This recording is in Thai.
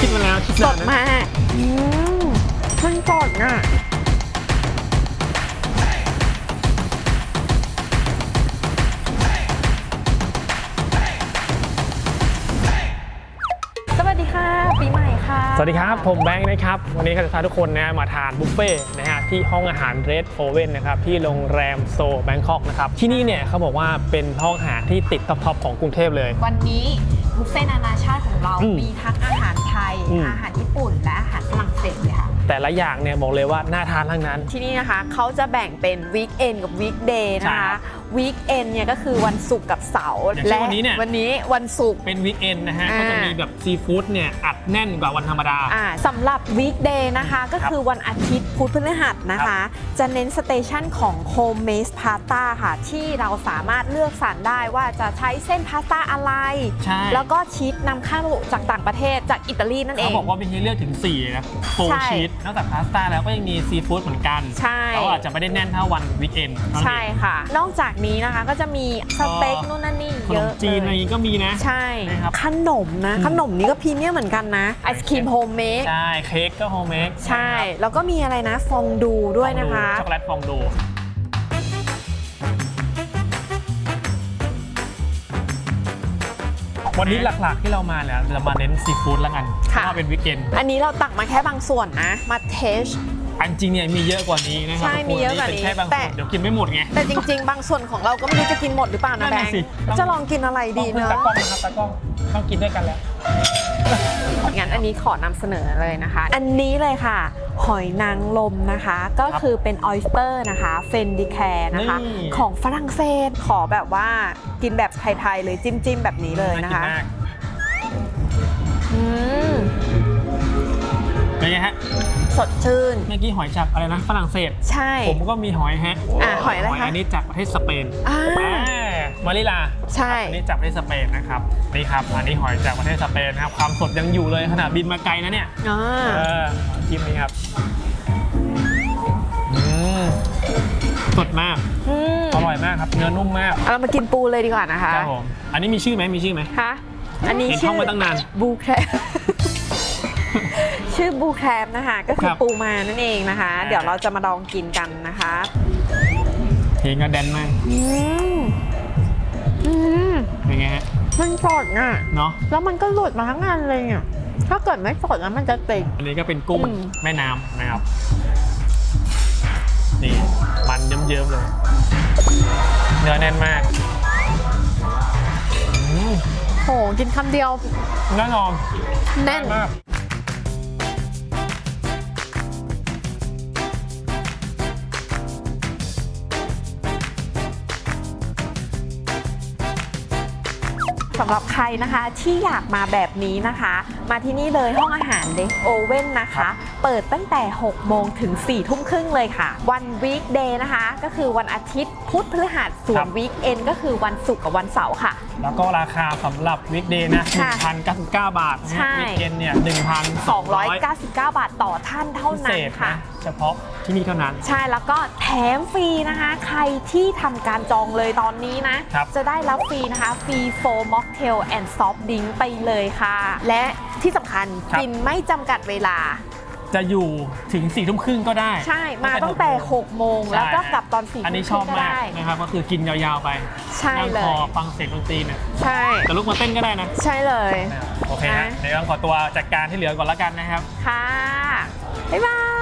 คิดมาแล้วคิดสนานดนะมากอืมมันสดอะสวัสดีค่ะ ปีใหม่ค่ะ สวัสดีครับ ผมแบงค์นะครับ วันนี้ก็จะพาทุกคนนะมาทานบุฟเฟ่ต์นะฮะที่ห้องอาหารเรดโอเว่นนะครับที่โรงแรมโซแบงคอกนะครับ ที่นี่เนี่ยเขาบอกว่าเป็นห้องอาหารที่ติดท็อปๆของกรุงเทพเลย วันนี้บุฟเฟ่ต์นานาชาติของเรา อืม มีทั้งอาหารไท ยอืม อาหารญี่ปุ่นและอาหารฝรั่งเศสเลยค่ะ แต่ละอย่างเนี่ยบอกเลยว่าน่าทานทั้งนั้น ที่นี่นะคะเขาจะแบ่งเป็นวีคเอนกับวีคเดย์นะใช่ครัคะบวีคเอนเนี่ยก็คือวันศุกร์กับเสาร์อย่างเช่นวันนี้เนี่ย วันนี้วันศุกร์ เป็นวีคเอนนะฮะ อ่า ก็จะมีแบบซีฟู้ดเนี่ยอัดแน่นกว่าวันธรรมดา อ่าสำหรับวีคเดย์นะคะก็คือวันอาทิตย์พุธพฤหัสนะครัคะบจะเน้นสเตชันของโฮมเมสพาสต้าค่ะ ที่เราสามารถเลือกสรรได้ว่าจะใช้เส้นพาสต้าอะไร ใช่ แล้วก็ชีสนำเข้าจากต่างประเทศจากอิตาลีนั่นเอเขาง บอกว่ามีให้เลือกถึง4นะโฟใช่ชีสนอกจากพาสต้าแล้วก็ยังมีซีฟู้ดเหมือนกันใช่ เขาอาจจะไม่ได้แน่นเท่าวันวีคเอนใช่ค่ะ นอกจากนี้นะคะก็จะมีสเต็กนู่นนั่นนี่ขเยนมอะจีนอะไรเลยอย่างงี้ก็มีนะ ใช่ นะครับ ขนมนะอืมขนมนี้ก็พรีเมียมเหมือนกันนะ ไอศครีมโฮมเมดใช่ เค้กก็โฮมเมดใช่ แล้วก็มีอะไรนะ ฟองดูด้วยนะคะ ช็อกโกแลตฟองดู วันนี้หลักๆที่เรามาเนี่ยเรามาเน้นซีฟู้ดแล้วกันเพค่ะ ราะว่าเป็นวิกเกนอันนี้เราตักมาแค่บางส่วนนะ มาเทส อันจริงเนี่ยมีเยอะกว่านี้นะครัใช่ทุกคนมีเยอะกว่านี้เป็นแค่บางแต่ส่วนเดี๋ยวกินไม่หมดไง แต่จริง ๆ บางส่วนของเราก็ไม่รู้จะกินหมดหรือเปล่านั่นะนแบน่ะงค์สิต้องจะลองกินอะไรดีต้องเนพึ่งอะตากล้องนะครับตากล้องต้องกินด้วยกันแล้วงั้ นอันนี้ขอนำเสนอเลยนะคะ อันนี้เลยค่ะ หอยนางรมนะคะ ก็คือเป็นออยสเตอร์นะคะเฟนดิแคร์นะคะ นี่ ของฝรั่งเศสขอแบบว่ากินแบบไทยๆเลยจิ้มๆแบบนี้เลยน่านะกินคะมากอืมเป็นไงฮะ สดชื่น เมื่อกี้หอยจากอะไรนะฝรั่งเศส ใช่ ผมก็มีหอยฮะอะหอยอะไรคะอันนี้จากประเทศสเปนอ่า อ่า มาริลาใช่ อันนี้จากประเทศสเปนนะครับ นี่ครับ อันนี้หอยจากประเทศสเปนนะครับ ความสดยังอยู่เลยขนาดบินมาไกลนะเนี่ยอ่าเออจิ้มนี้ครับอืมสดมาก อืมอร่อยมากครับ เนื้อนุ่มมากเรามากินปูเลยดีกว่านะคะครับผมอันนี้มีชื่อไหมมีชื่อไหม คะอันนี้เห็นชื่ท่องมาตั้งนานบูแครบชื่อบูแครบนะคะ ก็คือครับปูมานั่นเองนะคะ อ่า เดี๋ยวเราจะมาลองกินกันนะคะเพลงก็แดนมาก อืม อืมเป็นไงฮะมันสดอะ เนาะแล้วมันก็หลุดมาทั้งงานเลยอะถ้าเกิดไม่สดแล้วมันจะติด อันนี้ก็เป็นกุ้งอืม แม่น้ำนะครับ นี่มันเยิ้มๆเลย เนื้อแน่นมากอืมโหกินคำเดียวแน่นอนแน่นมาก สำหรับใครนะคะที่อยากมาแบบนี้นะคะ มาที่นี่เลยห้องอาหารเดฟโอเว่นนะคะ เปิดตั้งแต่ 6 โมงถึง 4 ทุ่มครึ่งเลยค่ะ วันวีคเดย์นะคะ ก็คือวันอาทิตย์พุธพฤหัสส่วครันบ วีคเอนก็คือวันศุกร์กับวันเสาร์ค่ะ แล้วก็ราคาสำหรับวิกเดย์นะค่ะ1,099 บาทนะใช่ฮะวิกเอนเนี่ย1,200 299 บาทต่อท่านเท่าพิเศนั้นษค่ะ นะ เฉพาะที่นี่เท่านั้น ใช่แล้วก็แถมฟรีนะคะ ใครที่ทำการจองเลยตอนนี้นะ ครับจะได้รับฟรีนะคะฟรีโฟม็อกเทลแอนด์ซอฟต์ดิงไปเลยค่ะ และที่สำคัญครับ กินไม่จำกัดเวลา จะอยู่ถึง4ี่ทุ่มครึ่งก็ได้ใช่มาตั้งแต่ 6 โมงใช่แล้วก็กลับตอน4อันนี้ชทุ่อมบก็มากได้นะครับก็คือกินยาวๆไปใช่นั่งเลคอย ฟังเสียงดนตรีเนี่ยใช่แต่ลุกมาเต้นก็ได้นะ ใช่เลย โอเคฮะอะเดี๋ยวต้องขอตัวจัดการที่เหลือก่อนแล้วกันนะครับ ค่ะ บ๊ายบาย